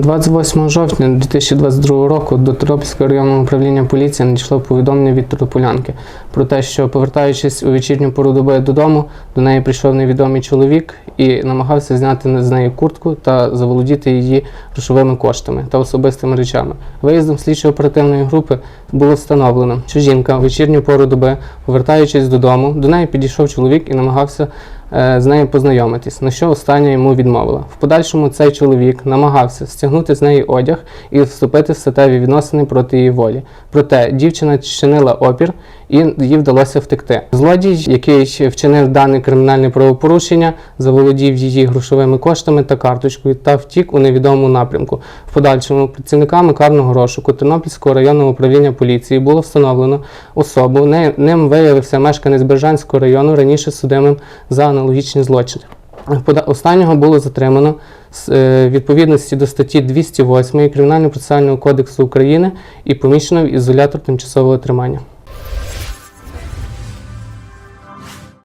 28 жовтня 2022 року до Тернопільського районного управління поліції надійшло повідомлення від Тернополянки про те, що повертаючись у вечірню пору доби додому, до неї прийшов невідомий чоловік і намагався зняти з неї куртку та заволодіти її грошовими коштами та особистими речами. Виїздом слідчо-оперативної групи було встановлено, що жінка у вечірню пору доби, повертаючись додому, до неї підійшов чоловік і намагався з нею познайомитись, на що остання йому відмовила. В подальшому цей чоловік намагався стягнути з неї одяг і вступити в статеві відносини проти її волі. Проте дівчина чинила опір і їй вдалося втекти. Злодій, який вчинив дане кримінальне правопорушення, заволодів її грошовими коштами та карточкою та втік у невідомому напрямку. В подальшому працівниками карного розшуку Тернопільського районного управління поліції було встановлено особу. Ним виявився мешканець Бережанського району, раніше судимим за аналогічні злочини. Останнього було затримано з е, відповідності до статті 208 Кримінально-процесуального кодексу України і поміщено в ізолятор тимчасового тримання.